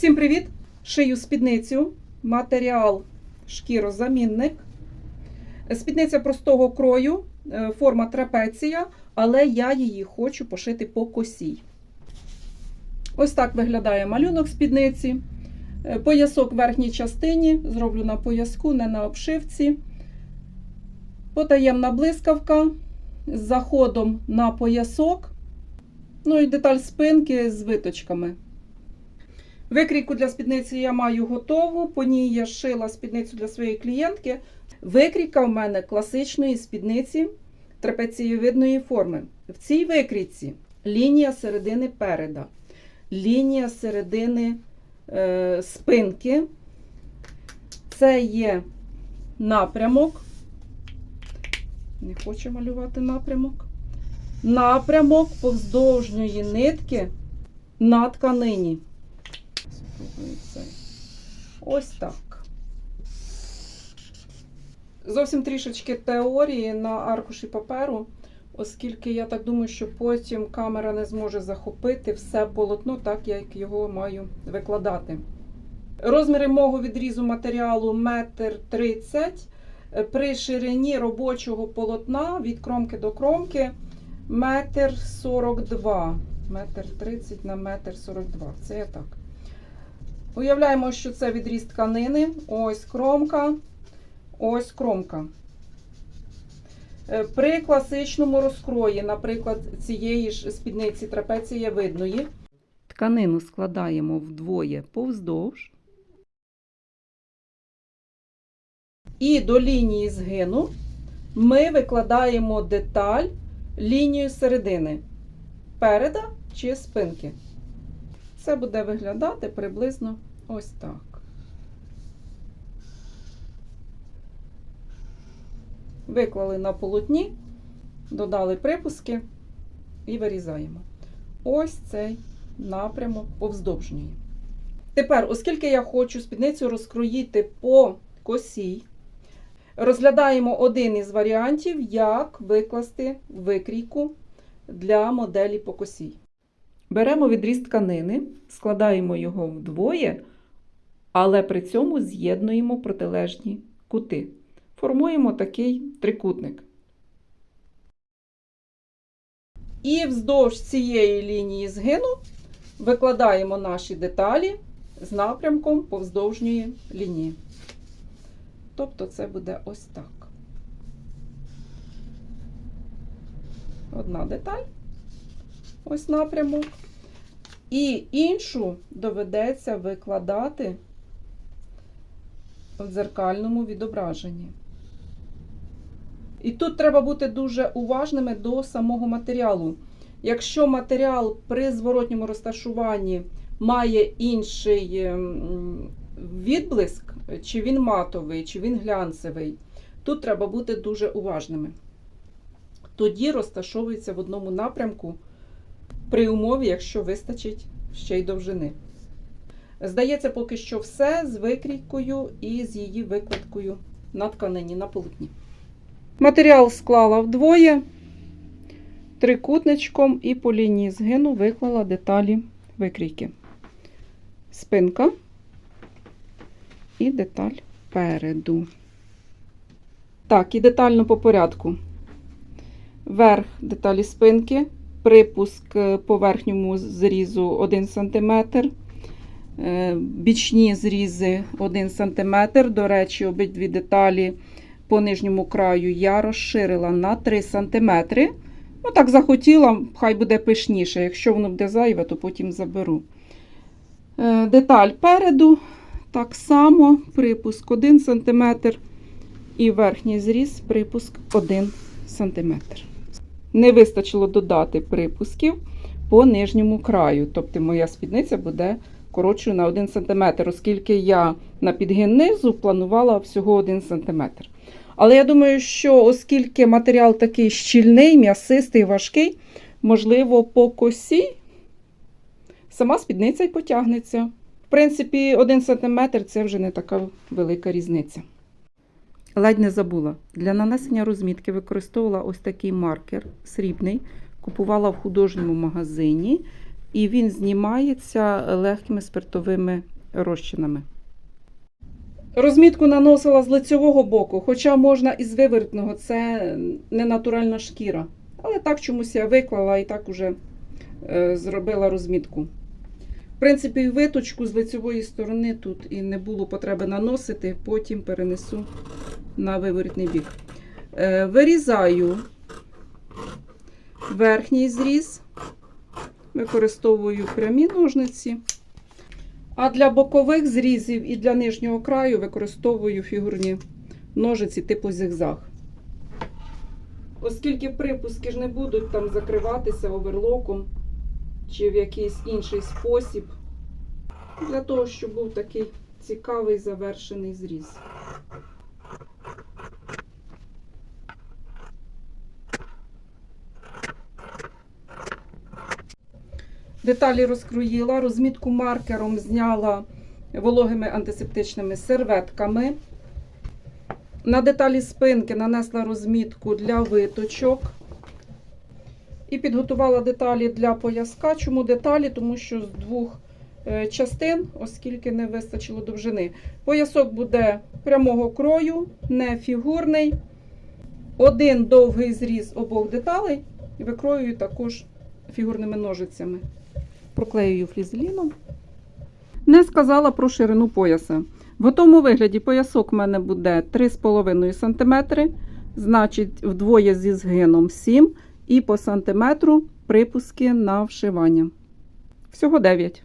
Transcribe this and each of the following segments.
Всім привіт! Шию спідницю, матеріал шкірозамінник. Спідниця простого крою, е, форма трапеція, але я її хочу пошити по косій. Ось так виглядає малюнок спідниці. Е, Поясок в верхній частині, зроблю на пояску, не на обшивці. Потаємна блискавка з заходом на поясок. Ну і деталь спинки з виточками. Викрійку для спідниці я маю готову. По ній я шила спідницю для своєї клієнтки. Викрійка в мене класичної спідниці трапецієвидної форми. В цій викрійці лінія середини переда, лінія середини е, спинки. Це є напрямок. Не хочу малювати напрямок. Напрямок повздовжньої нитки на тканині. Спробую цей. Ось так. Зовсім трішечки теорії на аркуші паперу, оскільки я так думаю, що потім камера не зможе захопити все полотно, так як його маю викладати. Розміри мого відрізу матеріалу 1,30 м. При ширині робочого полотна від кромки до кромки 1,42 м. 1,30 на 1,42 м. Це я так. Уявляємо, що це відріз тканини. Ось кромка, ось кромка. Е, При класичному розкрої, наприклад, цієї ж спідниці трапецієвидної, тканину складаємо вдвоє повздовж. І до лінії згину ми викладаємо деталь лінію середини переда чи спинки. Це буде виглядати приблизно ось так. Виклали на полотні, додали припуски і вирізаємо. Ось цей напрямок повздовжньої. Тепер, оскільки я хочу спідницю розкроїти по косій, розглядаємо один із варіантів, як викласти викрійку для моделі по косій. Беремо відріз тканини, складаємо його вдвоє, але при цьому з'єднуємо протилежні кути. Формуємо такий трикутник. І вздовж цієї лінії згину викладаємо наші деталі з напрямком повздовжньої лінії. Тобто це буде ось так. Одна деталь, ось напрямок. І іншу доведеться викладати в дзеркальному відображенні. І тут треба бути дуже уважними до самого матеріалу. Якщо матеріал при зворотньому розташуванні має інший ем, відблиск, чи він матовий, чи він глянцевий, тут треба бути дуже уважними. Тоді розташовується в одному напрямку при умові, якщо вистачить ще й довжини. Здається, поки що все з викрійкою і з її викладкою на тканині на полотні. Матеріал склала вдвоє, трикутничком і по лінії згину виклала деталі викрійки. Спинка і деталь переду. Так, і детально по порядку. Верх деталі спинки, припуск по верхньому зрізу 1 см, е, бічні зрізи 1 см. До речі, обидві деталі по нижньому краю я розширила на 3 см. Ну, так захотіла, хай буде пишніше. Якщо воно буде зайве, то потім заберу. Е, Деталь переду так само, припуск 1 см і верхній зріз припуск 1 см. Не вистачило додати припусків по нижньому краю. Тобто моя спідниця буде коротшою на 1 см, оскільки я на підгин низу планувала всього 1 см. Але я думаю, що оскільки матеріал такий щільний, м'ясистий, важкий, можливо, по косі сама спідниця й потягнеться. В принципі, 1 см це вже не така велика різниця. Ледь не забула. Для нанесення розмітки використовувала ось такий маркер срібний. Купувала в художньому магазині. І він знімається легкими спиртовими розчинами. Розмітку наносила з лицьового боку, хоча можна і з вивертного, це не натуральна шкіра. Але так чомусь я виклала і так уже е, зробила розмітку. В принципі, виточку з лицьової сторони тут і не було потреби наносити, потім перенесу на виворітний бік. Е, вирізаю верхній зріз, використовую прямі ножниці. А для бокових зрізів і для нижнього краю використовую фігурні ножиці типу зигзаг. Оскільки припуски ж не будуть там закриватися оверлоком чи в якийсь інший спосіб, для того, щоб був такий цікавий завершений зріз. Деталі розкроїла, розмітку маркером зняла вологими антисептичними серветками. На деталі спинки нанесла розмітку для виточок. І підготувала деталі для пояска. Чому деталі? Тому що з двох е, частин, оскільки не вистачило довжини. Поясок буде прямого крою, не фігурний. Один довгий зріз обох деталей і викроюю також фігурними ножицями. Проклеюю флізеліном. Не сказала про ширину пояса. В готовому вигляді поясок у мене буде 3,5 см, значить, вдвоє зі згином 7 і по сантиметру припуски на вшивання. Всього 9.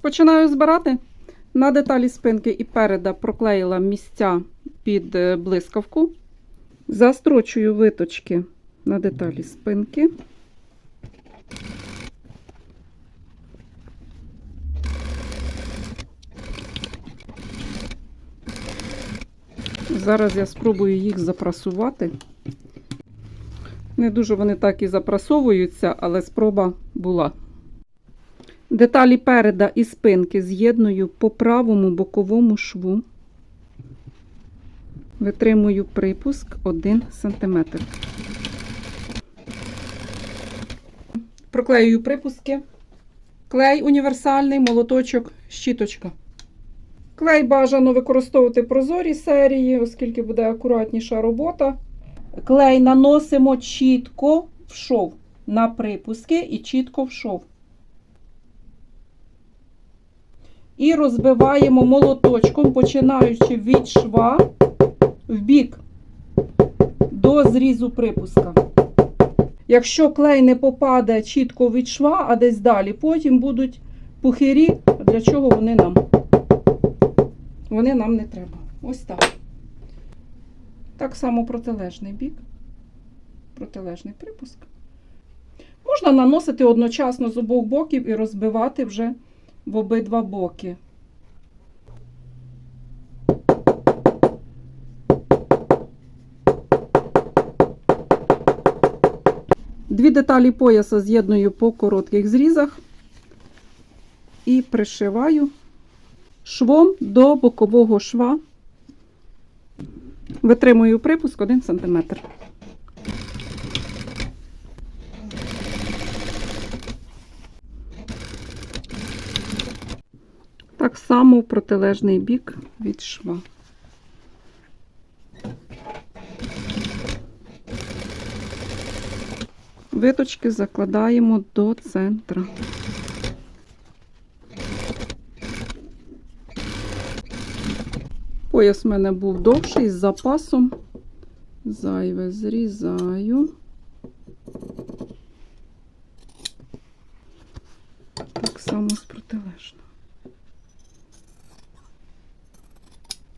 Починаю збирати. На деталі спинки і переда проклеїла місця під е, блискавку. Застрочую виточки на деталі спинки. Зараз я спробую їх запрасувати. Не дуже вони так і запрасовуються, але спроба була. Деталі переда і спинки з'єдную по правому боковому шву. Витримую припуск 1 см. Проклеюю припуски. Клей універсальний, молоточок, щіточка. Клей бажано використовувати прозорі серії, оскільки буде акуратніша робота. Клей наносимо чітко в шов на припуски і чітко в шов. І розбиваємо молоточком, починаючи від шва в бік до зрізу припуска. Якщо клей не попаде чітко від шва, а десь далі, потім будуть пухирі, для чого вони нам? Вони нам не треба. Ось так. Так само протилежний бік, протилежний припуск. Можна наносити одночасно з обох боків і розбивати вже в обидва боки. Дві деталі пояса з'єдную по коротких зрізах і пришиваю швом до бокового шва. Витримую припуск 1 см. Так само в протилежний бік від шва. Виточки закладаємо до центра. Пояс в мене був довший з запасом. Зайве зрізаю. Так само з протилежного.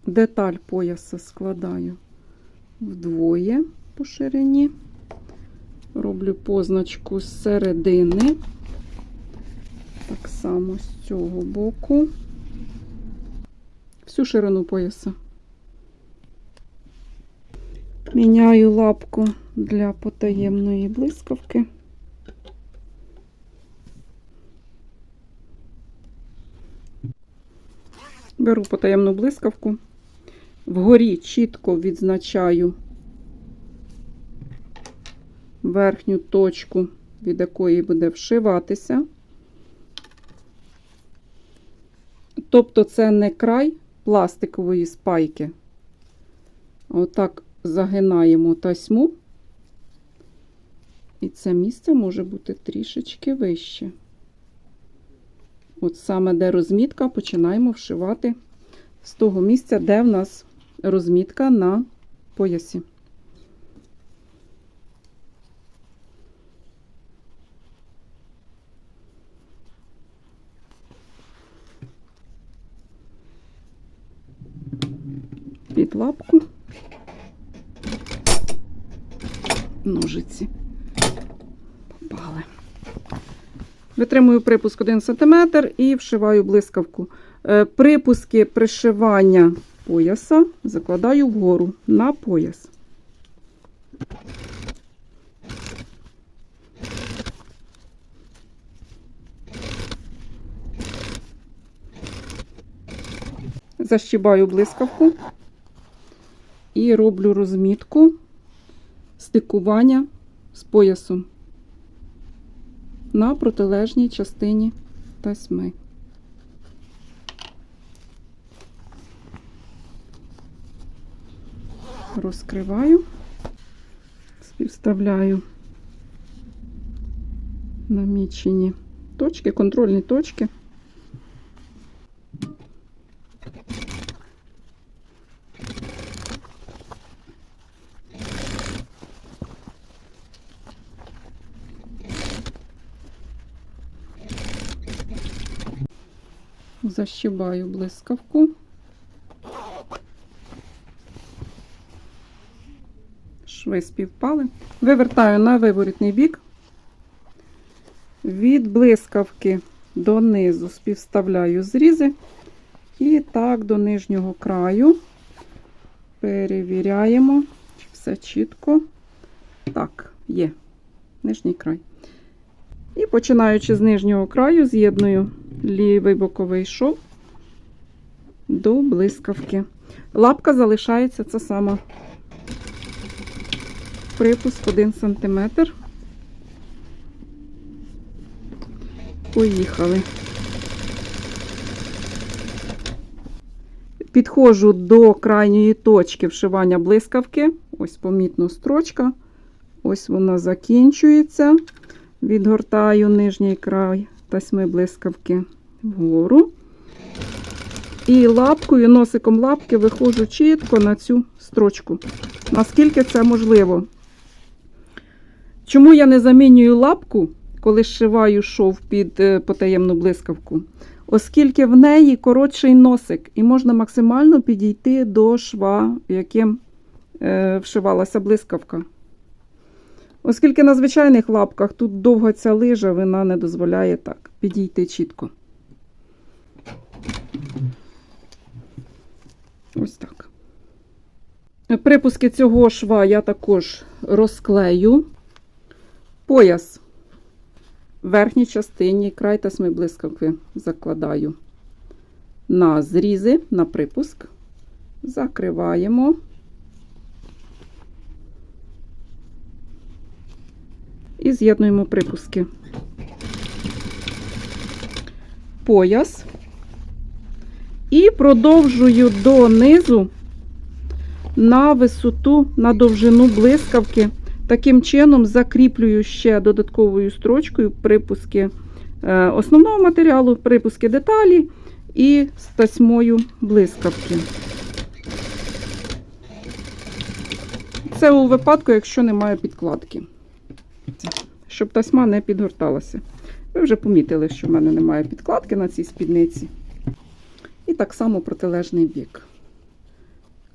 Деталь пояса складаю вдвоє по ширині. Роблю позначку з середини. Так само з цього боку всю ширину пояса. Міняю лапку для потаємної блискавки. Беру потаємну блискавку, вгорі чітко відзначаю верхню точку, від якої буде вшиватися. Тобто це не край, пластикової спайки. Отак загинаємо тасьму. І це місце може бути трішечки вище. От саме де розмітка, починаємо вшивати з того місця, де в нас розмітка на поясі. Під лапку. Ножиці попали. Витримую припуск 1 см і вшиваю блискавку. Е, Припуски пришивання пояса закладаю вгору на пояс. Защібаю блискавку і роблю розмітку стикування з поясом на протилежній частині тасьми. Розкриваю, співставляю намічені точки, контрольні точки. Защибаю блискавку. Шви співпали. Вивертаю на виворітний бік. Від блискавки донизу співставляю зрізи. І так до нижнього краю перевіряємо, чи все чітко. Так, є нижній край. І починаючи з нижнього краю, з'єдную лівий боковий шов до блискавки. Лапка залишається це сама. Припуск 1 см. Поїхали. Підходжу до крайньої точки вшивання блискавки. Ось помітно строчка. Ось вона закінчується. Відгортаю нижній край тасьми блискавки вгору. І лапкою, носиком лапки виходжу чітко на цю строчку. Наскільки це можливо. Чому я не замінюю лапку, коли зшиваю шов під е, потаємну блискавку? Оскільки в неї коротший носик, і можна максимально підійти до шва, яким е, вшивалася блискавка. Оскільки на звичайних лапках тут довга ця лижа, вона не дозволяє так підійти чітко. Ось так. Припуски цього шва я також розклею. Пояс в верхній частині край тасми блискавки закладаю на зрізи, на припуск, закриваємо. І з'єднуємо припуски. Пояс. І продовжую донизу на висоту, на довжину блискавки. Таким чином закріплюю ще додатковою строчкою припуски е, основного матеріалу, припуски деталі і з тасьмою блискавки. Це у випадку, якщо немає підкладки щоб тасьма не підгорталася. Ви вже помітили, що в мене немає підкладки на цій спідниці. І так само протилежний бік.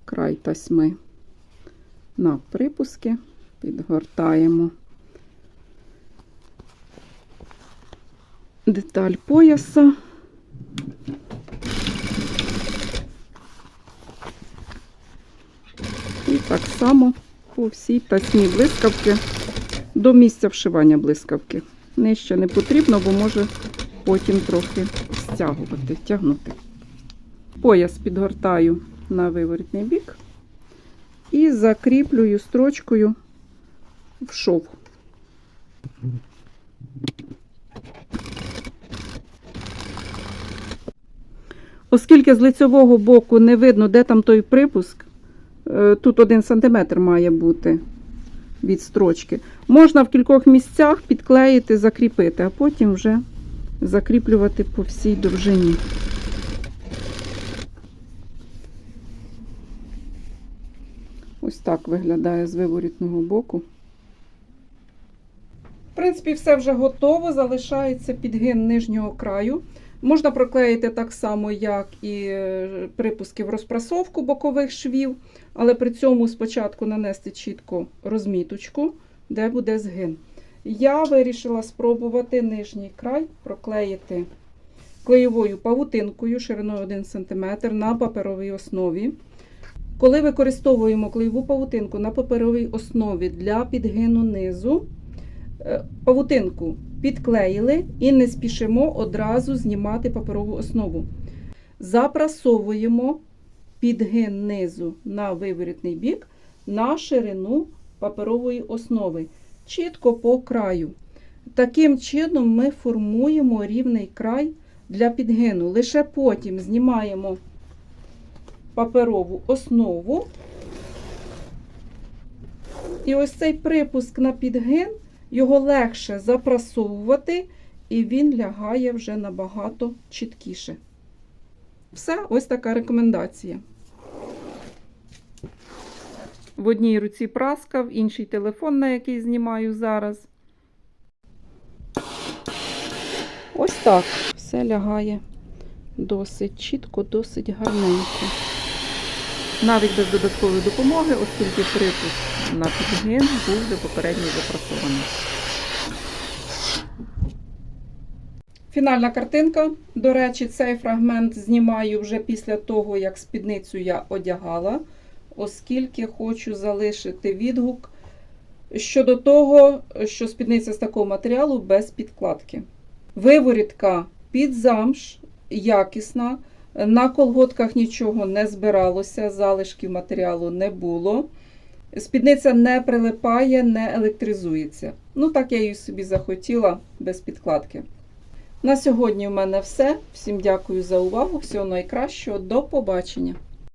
Край тасьми на припуски, підгортаємо деталь пояса. І так само по всій тасні блискавки до місця вшивання блискавки. Нижче не потрібно, бо може потім трохи стягувати, тягнути. Пояс підгортаю на виворітний бік і закріплюю строчкою в шов. Оскільки з лицьового боку не видно, де там той припуск, е, тут 1 см має бути від строчки. Можна в кількох місцях підклеїти, закріпити, а потім вже закріплювати по всій довжині. Ось так виглядає з виворітного боку. В принципі, все вже готово. Залишається підгин нижнього краю. Можна проклеїти так само, як і е, припуски в розпрасовку бокових швів, але при цьому спочатку нанести чітко розміточку, де буде згин. Я вирішила спробувати нижній край проклеїти клеєвою павутинкою шириною 1 см на паперовій основі. Коли використовуємо клеєву павутинку на паперовій основі для підгину низу, е, павутинку підклеїли і не спішимо одразу знімати паперову основу. Запрасовуємо підгин низу на виворітний бік на ширину паперової основи, чітко по краю. Таким чином ми формуємо рівний край для підгину. Лише потім знімаємо паперову основу. І ось цей припуск на підгин, його легше запрасовувати, і він лягає вже набагато чіткіше. Все, ось така рекомендація. В одній руці праска, в іншій телефон, на який знімаю зараз. Ось так. Все лягає досить чітко, досить гарненько. Навіть без додаткової допомоги, оскільки припуск на підгин був вже попередньо запрасований. Фінальна картинка. До речі, цей фрагмент знімаю вже після того, як спідницю я одягала, оскільки хочу залишити відгук щодо того, що спідниця з такого матеріалу без підкладки. Виворітка під замш, якісна. На колготках нічого не збиралося, залишків матеріалу не було. Спідниця не прилипає, не електризується. Ну, так я її собі захотіла без підкладки. На сьогодні в мене все. Всім дякую за увагу. Всього найкращого. До побачення!